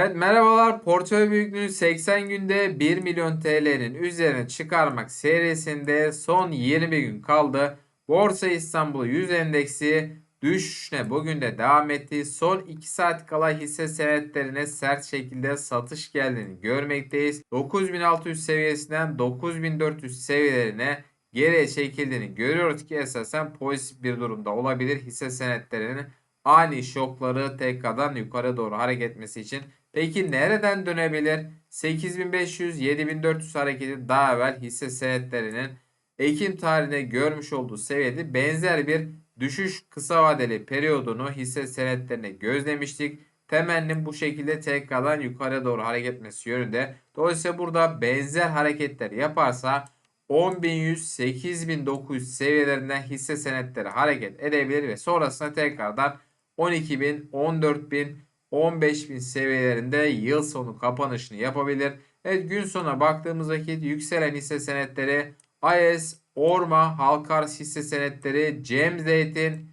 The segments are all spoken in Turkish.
Evet merhabalar. Portföy büyüklüğünü 80 günde 1 milyon TL'nin üzerine çıkarmak serisinde son 20 gün kaldı. Borsa İstanbul 100 endeksi düşüşüne bugün de devam etti. Son 2 saat kala hisse senetlerine sert şekilde satış geldiğini görmekteyiz. 9600 seviyesinden 9400 seviyelerine geriye çekildiğini görüyoruz ki esasen pozitif bir durumda olabilir hisse senetlerinin ani şokları tekrardan yukarı doğru hareket etmesi için. Peki nereden dönebilir? 8500-7400 hareketi daha evvel hisse senetlerinin Ekim tarihinde görmüş olduğu seviyede benzer bir düşüş kısa vadeli periyodunu hisse senetlerine gözlemiştik. Temennim bu şekilde tekrardan yukarı doğru hareket etmesi yönünde. Dolayısıyla burada benzer hareketler yaparsa 10.100-8.900 seviyelerinden hisse senetleri hareket edebilir ve sonrasında tekrardan 12.000, 14.000, 15.000 seviyelerinde yıl sonu kapanışını yapabilir. Evet gün sonuna baktığımız vakit yükselen hisse senetleri AES, Orma, Halkars hisse senetleri, Cem Zeytin,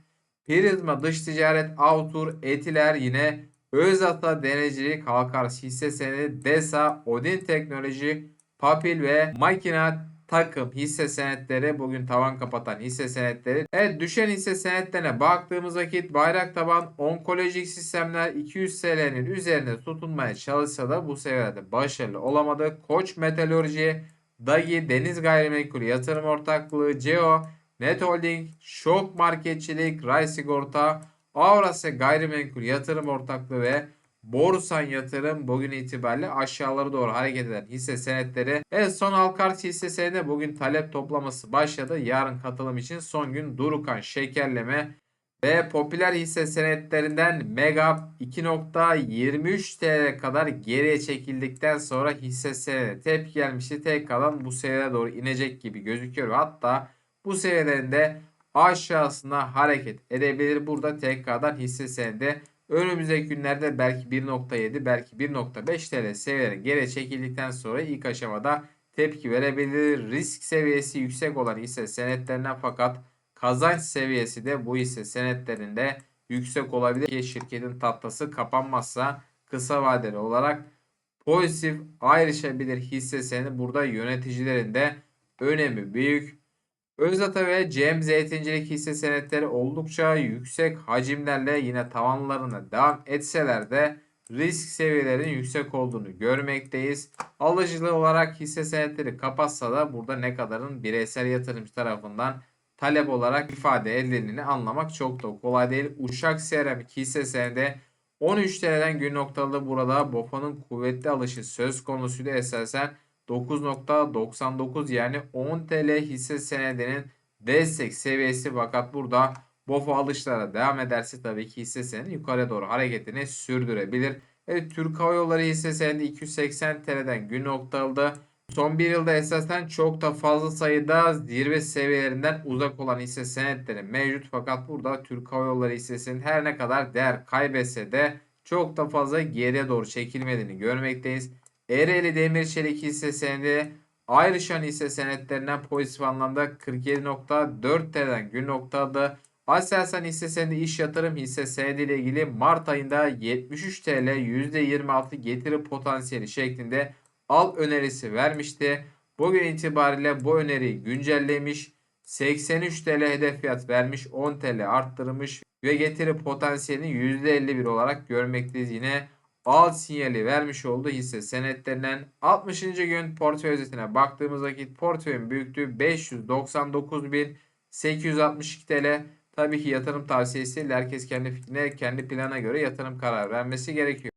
Prizma Dış Ticaret, Avtur, Etiler yine Özata Denecilik, Halkars hisse senedi, DESA, Odin Teknoloji, Papil ve Makina takım hisse senetleri bugün tavan kapatan hisse senetleri. Evet düşen hisse senetlerine baktığımız vakit bayrak taban onkolojik sistemler 200 TL'nin üzerinde tutunmaya çalışsa da bu seviyede başarılı olamadı. Koç Metalurji, Dagi, Deniz Gayrimenkul Yatırım Ortaklığı, CEO, Net Holding, Şok Marketçilik, Ray Sigorta, Avrasya Gayrimenkul Yatırım Ortaklığı ve Borsan Yatırım bugün itibariyle aşağılara doğru hareket eden hisse senetleri. Evet son Halkart hisse senedi bugün talep toplaması başladı. Yarın katılım için son gün Durukan Şekerleme ve popüler hisse senetlerinden Mega 2.23 TL kadar geriye çekildikten sonra hisse senedi tepki gelmişti. Tek kalan bu seviyeye doğru inecek gibi gözüküyor. Hatta bu seviyelerinde aşağısına hareket edebilir. Burada tekrardan hisse senedi Önümüzdeki günlerde belki 1.7 belki 1.5 TL seviyelerine geri çekildikten sonra ilk aşamada tepki verebilir. Risk seviyesi yüksek olan hisse senetlerinden fakat kazanç seviyesi de bu hisse senetlerinde yüksek olabilir şirketin tatlası kapanmazsa kısa vadeli olarak pozitif ayrışabilir hisse senedi burada yöneticilerin de önemi büyük. Özata ve Cem Zeytincilik hisse senetleri oldukça yüksek hacimlerle yine tavanlarına devam etseler de risk seviyelerinin yüksek olduğunu görmekteyiz. Alıcılı olarak hisse senetleri kapatsa da burada ne kadarın bireysel yatırımcı tarafından talep olarak ifade edildiğini anlamak çok da kolay değil. Uşak Seramik hisse senedi 13 TL'den gün noktalı burada BOFA'nın kuvvetli alışı söz konusuydu esasen 9.99 yani 10 TL hisse senedinin destek seviyesi fakat burada BOFA alışlara devam ederse tabii ki hisse senedi yukarı doğru hareketini sürdürebilir. Evet Türk Hava Yolları hisse senedi 280 TL'den gün noktalı. Son bir yılda esasen çok da fazla sayıda zirve seviyelerinden uzak olan hisse senetleri mevcut. Fakat burada Türk Hava Yolları hissesinin her ne kadar değer kaybetse de çok da fazla geriye doğru çekilmediğini görmekteyiz. Ereğli Demir hisse senedi ayrışan hisse senetlerinden pozitif anlamda 47.4 TL'den gün noktada Aselsan hisse senedi iş yatırım hisse senedi ile ilgili Mart ayında 73 TL %26 getiri potansiyeli şeklinde al önerisi vermişti. Bugün itibariyle bu öneriyi güncellemiş. 83 TL hedef fiyat vermiş 10 TL arttırmış ve getiri potansiyelini %51 olarak görmekteyiz yine al sinyali vermiş olduğu hisse senetlerinden 60. gün portföy özetine baktığımız vakit portföyün büyüklüğü 599.862 TL. Tabii ki yatırım tavsiyesi herkes kendi fikrine, kendi plana göre yatırım kararı vermesi gerekiyor.